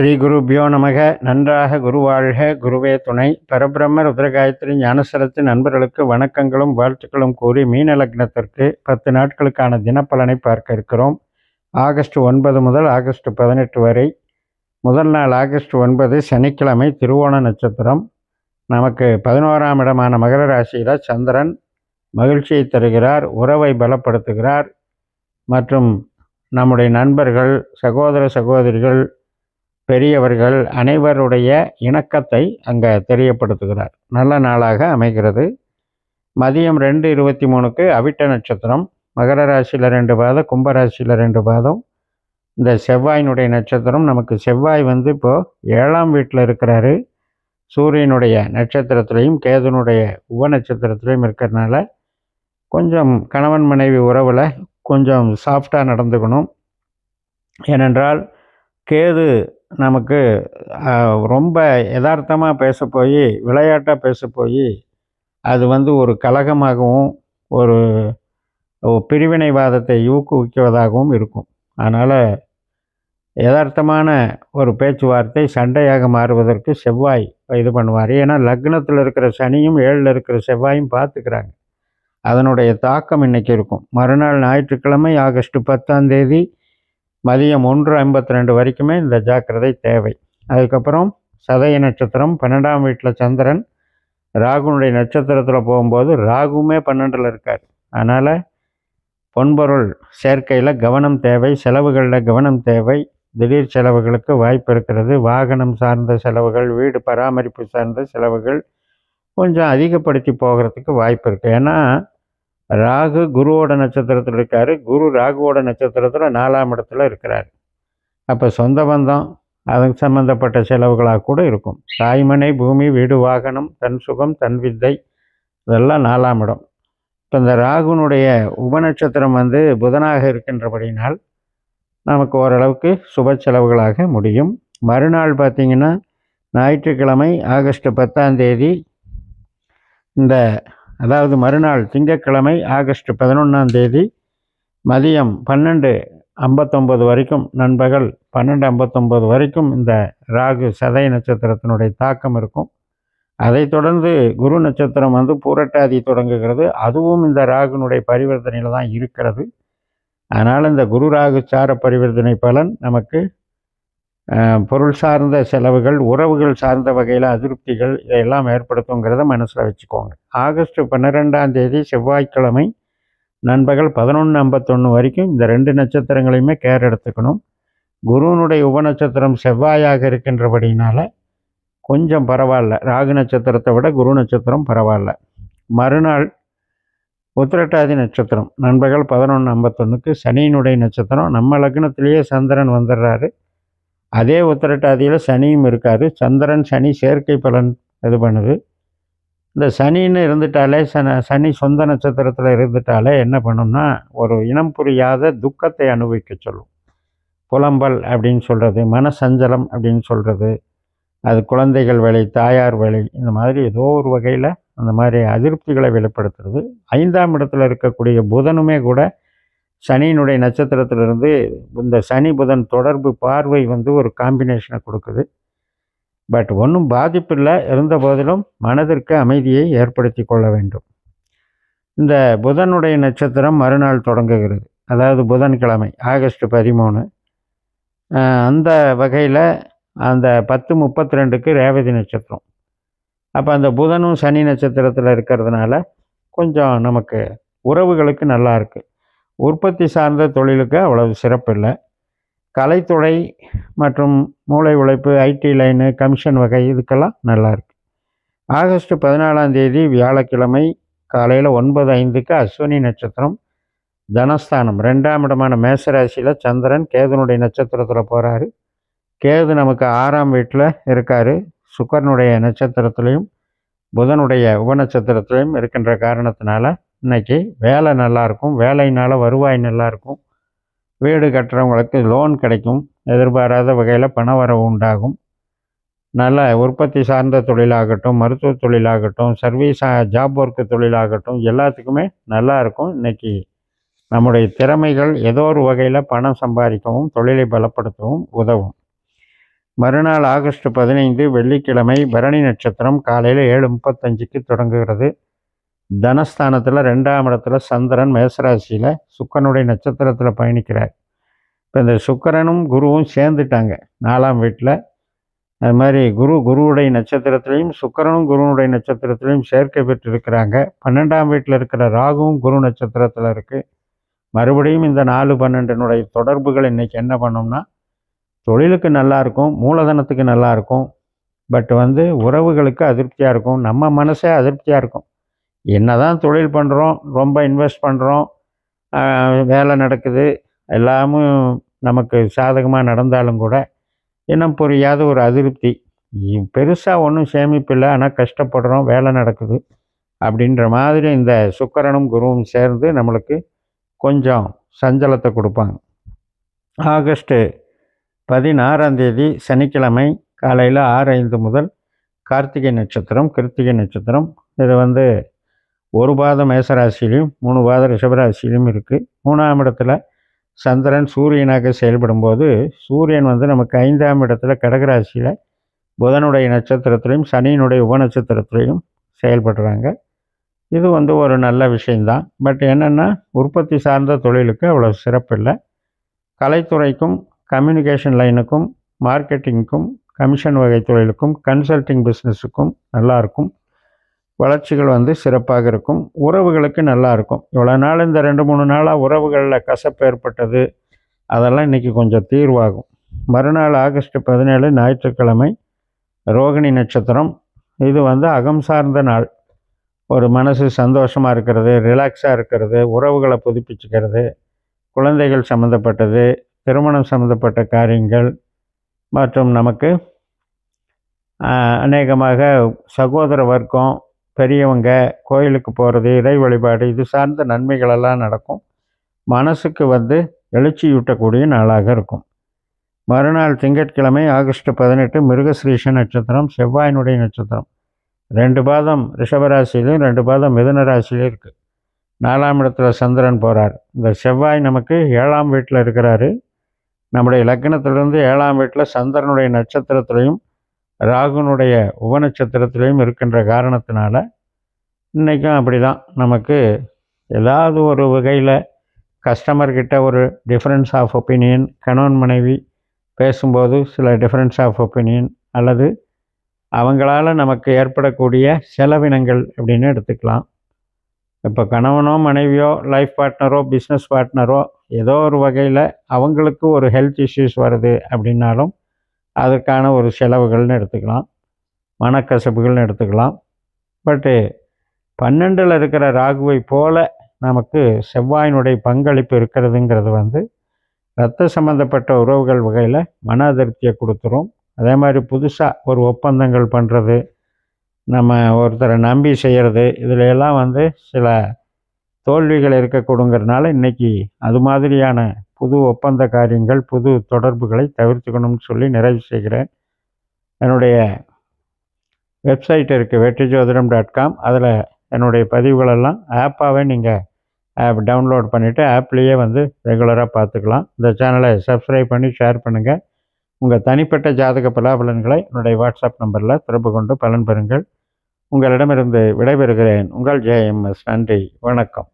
ஸ்ரீ குருபியோ நமக. நன்றாக குருவாழ்க. குருவே துணை. பரபிரம்ம ருத்ரகாயத்ரி ஞானசரத்தின் நண்பர்களுக்கு வணக்கங்களும் வாழ்த்துக்களும் கூறி மீன லக்னத்திற்கு பத்து நாட்களுக்கான தினப்பலனை பார்க்க இருக்கிறோம். ஆகஸ்ட் ஒன்பது முதல் ஆகஸ்ட் பதினெட்டு வரை. முதல் நாள் ஆகஸ்ட் ஒன்பது சனிக்கிழமை திருவோண நட்சத்திரம். நமக்கு பதினோராம் இடமான மகர ராசியில் சந்திரன் மகிழ்ச்சியை தருகிறார் உறவை பலப்படுத்துகிறார். மற்றும் நம்முடைய நண்பர்கள் சகோதர சகோதரிகள் பெரியவர்கள் அனைவருடைய இணக்கத்தை அங்கே தெரியப்படுத்துகிறார். நல்ல நாளாக அமைகிறது. மதியம் ரெண்டு இருபத்தி மூணுக்கு அவிட்ட நட்சத்திரம் மகர ராசியில் ரெண்டு பாதம் கும்பராசியில் ரெண்டு பாதம். இந்த செவ்வாயினுடைய நட்சத்திரம் நமக்கு செவ்வாய் வந்து இப்போது ஏழாம் வீட்டில் இருக்கிறாரு. சூரியனுடைய நட்சத்திரத்திலையும் கேதுனுடைய உப நட்சத்திரத்திலையும் இருக்கிறதுனால கொஞ்சம் கணவன் மனைவி உறவில் கொஞ்சம் சாஃப்டாக நடந்துக்கணும். ஏனென்றால் கேது நமக்கு ரொம்ப யதார்த்தமாக பேச போய் விளையாட்டாக பேச போய் அது வந்து ஒரு கலகமாகவும் ஒரு பிரிவினைவாதத்தை ஊக்குவிக்குவதாகவும் இருக்கும். அதனால் யதார்த்தமான ஒரு பேச்சுவார்த்தை சண்டையாக மாறுவதற்கு செவ்வாய் இது பண்ணுவார். ஏன்னா லக்னத்தில் இருக்கிற சனியும் ஏழில் இருக்கிற செவ்வாயும் பார்த்துக்கிறாங்க. அதனுடைய தாக்கம் இன்றைக்கி இருக்கும். மறுநாள் ஞாயிற்றுக்கிழமை ஆகஸ்ட் பத்தாம் தேதி மதியம் ஒன்று ஐம்பத்தி ரெண்டு வரைக்குமே இந்த ஜாக்கிரதை தேவை. அதுக்கப்புறம் சதய நட்சத்திரம் பன்னெண்டாம் வீட்டில் சந்திரன் ராகுனுடைய நட்சத்திரத்தில் போகும்போது ராகுமே பன்னெண்டில் இருக்கார். அதனால் பொன்பொருள் சேர்க்கையில் கவனம் தேவை செலவுகளில் கவனம் தேவை. திடீர் செலவுகளுக்கு வாய்ப்பு இருக்கிறது. வாகனம் சார்ந்த செலவுகள் வீடு பராமரிப்பு சார்ந்த செலவுகள் கொஞ்சம் அதிகப்படுத்தி போகிறதுக்கு வாய்ப்பு இருக்குது ஏன்னா ராகு குருவோட நட்சத்திரத்தில் இருக்கார். குரு ராகுவோட நட்சத்திரத்தில் நாலாம் இடத்துல இருக்கிறார். அப்போ சொந்த பந்தம் அதுக்கு சம்மந்தப்பட்ட செலவுகளாக கூட இருக்கும். தாய்மனை பூமி வீடு வாகனம் தன் சுகம் தன் வித்தை இதெல்லாம் நாலாம் இடம். இப்போ இந்த ராகுனுடைய உபநட்சத்திரம் வந்து புதனாக இருக்கின்றபடினால் நமக்கு ஓரளவுக்கு சுப செலவுகளாக முடியும். மறுநாள் பார்த்திங்கன்னா ஞாயிற்றுக்கிழமை ஆகஸ்ட் பத்தாம் தேதி இந்த அதாவது மறுநாள் திங்கட்கிழமை ஆகஸ்ட் பதினொன்றாம் தேதி மதியம் பன்னெண்டு ஐம்பத்தொம்பது வரைக்கும் நண்பகல் பன்னெண்டு ஐம்பத்தொம்பது வரைக்கும் இந்த ராகு சதய நட்சத்திரத்தினுடைய தாக்கம் இருக்கும். அதைத் தொடர்ந்து குரு நட்சத்திரம் வந்து பூரட்டாதி தொடங்குகிறது. அதுவும் இந்த ராகுனுடைய பரிவர்த்தனையில் தான் இருக்கிறது. அதனால் இந்த குரு ராகு சார பரிவர்த்தனை பலன் நமக்கு பொருள் சார்ந்த செலவுகள் உறவுகள் சார்ந்த வகையில் அதிருப்திகள் இதையெல்லாம் ஏற்படுத்துங்கிறத மனசில் வச்சுக்கோங்க. ஆகஸ்ட் பன்னிரெண்டாம் தேதி செவ்வாய்க்கிழமை நண்பகல் பதினொன்று ஐம்பத்தொன்று வரைக்கும் இந்த ரெண்டு நட்சத்திரங்களையுமே கேர் எடுத்துக்கணும். குருவனுடைய உபநட்சத்திரம் செவ்வாயாக இருக்கின்றபடினால கொஞ்சம் பரவாயில்ல. ராகு நட்சத்திரத்தை விட குரு நட்சத்திரம் பரவாயில்ல. மறுநாள் உத்திரட்டாதி நட்சத்திரம் நண்பகல் பதினொன்று ஐம்பத்தொன்றுக்கு சனியினுடைய நட்சத்திரம். நம்ம லக்னத்திலேயே சந்திரன் வந்துடுறாரு. அதே உத்திரட்டாதியில் சனியும் இருக்கார். சந்திரன் சனி செயற்கை பலன் இது பண்ணுது. இந்த சனின்னு இருந்துட்டாலே சன சனி சொந்த நட்சத்திரத்தில் இருந்துட்டாலே என்ன பண்ணும்னா ஒரு இனம் புரியாத துக்கத்தை அனுபவிக்க சொல்லும். புலம்பல் அப்படின்னு சொல்கிறது மனசஞ்சலம் அப்படின்னு சொல்கிறது அது குழந்தைகள் வழி தாயார் வழி இந்த மாதிரி ஏதோ ஒரு வகையில் அந்த மாதிரி அதிருப்திகளை வெளிப்படுத்துறது. ஐந்தாம் இடத்துல இருக்கக்கூடிய புதனுமே கூட சனியினுடைய நட்சத்திரத்திலிருந்து இந்த சனி புதன் தொடர்பு பார்வை வந்து ஒரு காம்பினேஷனை கொடுக்குது. பட் ஒன்றும் பாதிப்பில்லை. இருந்த போதிலும் மனதிற்கு அமைதியை ஏற்படுத்தி கொள்ள வேண்டும். இந்த புதனுடைய நட்சத்திரம் மறுநாள் தொடங்குகிறது. அதாவது புதன்கிழமை ஆகஸ்ட் பதிமூணு. அந்த வகையில் அந்த பத்து முப்பத்தி ரெண்டுக்கு ரேவதி நட்சத்திரம். அப்போ அந்த புதனும் சனி நட்சத்திரத்தில் இருக்கிறதுனால கொஞ்சம் நமக்கு உறவுகளுக்கு நல்லா இருக்குது உற்பத்தி சார்ந்த தொழிலுக்கு அவ்வளவு சிறப்பு இல்லை. கலைத்துறை மற்றும் மூளை உழைப்பு ஐடி லைனு கமிஷன் வகை இதுக்கெல்லாம் நல்லாயிருக்கு ஆகஸ்ட் பதினாலாம் தேதி வியாழக்கிழமை காலையில் ஒன்பது ஐந்துக்கு அஸ்வினி நட்சத்திரம் தனஸ்தானம். ரெண்டாம் இடமான மேசராசியில் சந்திரன் கேதுனுடைய நட்சத்திரத்தில் போகிறாரு கேது நமக்கு ஆறாம் வீட்டில் இருக்கார். சுக்கரனுடைய நட்சத்திரத்துலேயும் புதனுடைய உபநட்சத்திரத்துலேயும் இருக்கின்ற காரணத்தினால இன்றைக்கி வேலை நல்லாயிருக்கும் வேலையினால் வருவாய் நல்லாயிருக்கும் வீடு கட்டுறவங்களுக்கு லோன் கிடைக்கும் எதிர்பாராத வகையில் பண வரவு உண்டாகும். நல்ல உற்பத்தி சார்ந்த தொழிலாகட்டும் மருத்துவ தொழிலாகட்டும் சர்வீஸ் ஜாப் ஒர்க்கு தொழிலாகட்டும் எல்லாத்துக்குமே நல்லா இருக்கும் இன்றைக்கி நம்முடைய திறமைகள் ஏதோ ஒரு வகையில் பணம் சம்பாதிக்கவும் தொழிலை பலப்படுத்தவும் உதவும். மறுநாள் ஆகஸ்ட் பதினைந்து வெள்ளிக்கிழமை பரணி நட்சத்திரம் காலையில் ஏழு முப்பத்தஞ்சுக்கு தொடங்குகிறது. தனஸ்தானத்தில் ரெண்டாம் இடத்துல சந்திரன் மேசராசியில் சுக்கரனுடைய நட்சத்திரத்தில் பயணிக்கிறார். இப்போ இந்த சுக்கரனும் குருவும் சேர்ந்துட்டாங்க. நாலாம் வீட்டில் அது மாதிரி குரு குருவுடைய நட்சத்திரத்திலையும் சுக்கரனும் குருவனுடைய நட்சத்திரத்திலையும் சேர்க்கை பெற்றிருக்கிறாங்க. பன்னெண்டாம் வீட்டில் இருக்கிற ராகுவும் குரு நட்சத்திரத்தில் இருக்குது மறுபடியும் இந்த நாலு பன்னெண்டினுடைய தொடர்புகள் இன்றைக்கி என்ன பண்ணோம்னா தொழிலுக்கு நல்லாயிருக்கும் மூலதனத்துக்கு நல்லாயிருக்கும் பட் வந்து உறவுகளுக்கு அதிருப்தியாக இருக்கும் நம்ம மனசே அதிருப்தியாக இருக்கும். என்ன தான் தொழில் பண்ணுறோம் ரொம்ப இன்வெஸ்ட் பண்ணுறோம் வேலை நடக்குது எல்லாமும் நமக்கு சாதகமாக நடந்தாலும் கூட இன்னும் புரியாத ஒரு அதிருப்தி. பெருசாக ஒன்றும் சேமிப்பில்லை ஆனால் கஷ்டப்படுறோம் வேலை நடக்குது அப்படின்ற மாதிரி இந்த சுக்கரனும் குருவும் சேர்ந்து நம்மளுக்கு கொஞ்சம் சஞ்சலத்தை கொடுப்பாங்க. ஆகஸ்ட்டு பதினாறாம் தேதி சனிக்கிழமை காலையில் ஆறு ஐந்து முதல் கார்த்திகை நட்சத்திரம் கிருத்திகை நட்சத்திரம். இது வந்து ஒரு பாதம் மேசராசிலையும் மூணு பாதம் ரிஷபராசிலையும் இருக்குது மூணாம் இடத்துல சந்திரன் சூரியனாக செயல்படும் போது சூரியன் வந்து நமக்கு ஐந்தாம் இடத்துல கடகராசியில் புதனுடைய நட்சத்திரத்திலையும் சனியினுடைய உபநட்சத்திரத்திலையும் செயல்படுறாங்க. இது வந்து ஒரு நல்ல விஷயந்தான் பட் என்னென்னா உற்பத்தி சார்ந்த தொழிலுக்கு அவ்வளோ சிறப்பு இல்லை. கலைத்துறைக்கும் கம்யூனிகேஷன் லைனுக்கும் மார்க்கெட்டிங்க்கும் கமிஷன் வகை தொழிலுக்கும் கன்சல்டிங் பிஸ்னஸுக்கும் நல்லாயிருக்கும் வளர்ச்சிகள் வந்து சிறப்பாக இருக்கும். உறவுகளுக்கு நல்லா இருக்கும். இவ்வளோ நாள் இந்த ரெண்டு மூணு நாளாக உறவுகளில் கசப்பு ஏற்பட்டது அதெல்லாம் இன்றைக்கி கொஞ்சம் தீர்வாகும். மறுநாள் ஆகஸ்ட் பதினேழு ஞாயிற்றுக்கிழமை ரோகிணி நட்சத்திரம். இது வந்து அகம் சார்ந்த நாள். ஒரு மனசு சந்தோஷமாக இருக்கிறது ரிலாக்ஸாக இருக்கிறது உறவுகளை புதுப்பிச்சுக்கிறது குழந்தைகள் சம்மந்தப்பட்டது திருமணம் சம்மந்தப்பட்ட காரியங்கள் மற்றும் நமக்கு அநேகமாக சகோதர வர்க்கம் பெரியவங்க கோயிலுக்கு போகிறது இறை வழிபாடு இது சார்ந்த நன்மைகளெல்லாம் நடக்கும். மனசுக்கு வந்து எழுச்சியூட்டக்கூடிய நாளாக இருக்கும். மறுநாள் திங்கட்கிழமை ஆகஸ்ட் பதினெட்டு மிருகஸ்ரீஷ நட்சத்திரம் செவ்வாயினுடைய நட்சத்திரம். ரெண்டு பாதம் ரிஷபராசிலையும் ரெண்டு பாதம் மிதுன ராசிலையும் இருக்குது நாலாம் இடத்துல சந்திரன் போகிறார் இந்த செவ்வாய் நமக்கு ஏழாம் வீட்டில் இருக்கிறாரு. நம்முடைய லக்னத்திலிருந்து ஏழாம் வீட்டில் சந்திரனுடைய நட்சத்திரத்துலையும் ராகுனுடைய உபநட்சத்திரத்திலையும் இருக்கின்ற காரணத்தினால இன்றைக்கும் அப்படி தான் நமக்கு ஏதாவது ஒரு வகையில் கஸ்டமர்கிட்ட ஒரு டிஃப்ரென்ஸ் ஆஃப் ஒப்பீனியன் கணவன் மனைவி பேசும்போது சில டிஃப்ரென்ஸ் ஆஃப் ஒப்பீனியன் அல்லது அவங்களால நமக்கு ஏற்படக்கூடிய செலவினங்கள் அப்படின்னு எடுத்துக்கலாம். இப்போ கணவனோ மனைவியோ லைஃப் பார்ட்னரோ பிஸ்னஸ் பார்ட்னரோ ஏதோ ஒரு வகையில் அவங்களுக்கு ஒரு ஹெல்த் இஷ்யூஸ் வருது அப்படின்னாலும் அதற்கான ஒரு செலவுகள்னு எடுத்துக்கலாம். மனக்கசப்புகள்னு எடுத்துக்கலாம். பட்டு பன்னெண்டில் இருக்கிற ராகுவை போல நமக்கு செவ்வாயினுடைய பங்களிப்பு இருக்கிறதுங்கிறது வந்து ரத்த சம்மந்தப்பட்ட உறவுகள் வகையில் மன அதிருப்தியை கொடுத்துரும். அதே மாதிரி புதுசாக ஒரு ஒப்பந்தங்கள் பண்ணுறது நம்ம ஒருத்தரை நம்பி செய்கிறது இதில் எல்லாம் வந்து சில தோல்விகள் இருக்கக்கூடுங்கிறதுனால இன்றைக்கி அது மாதிரியான புது ஒப்பந்த காரியங்கள் புது தொடர்புகளை தவிர்த்துக்கணும்னு சொல்லி நிறைவு செய்கிறேன். என்னுடைய வெப்சைட் இருக்குது வெற்றி ஜோதிடம் டாட் காம் அதில் என்னுடைய பதிவுகளெல்லாம் ஆப்பாகவே நீங்கள் ஆப் டவுன்லோட் பண்ணிவிட்டு ஆப்லேயே வந்து ரெகுலராக பார்த்துக்கலாம். இந்த சேனலை சப்ஸ்கிரைப் பண்ணி ஷேர் பண்ணுங்கள் உங்கள் தனிப்பட்ட ஜாதக பலாபலன்களை என்னுடைய வாட்ஸ்அப் நம்பரில் தொடர்பு கொண்டு பலன் பெறுங்கள். உங்களிடமிருந்து விடைபெறுகிறேன். உங்கள் ஜேஎம்எஸ் நன்றி. வணக்கம்.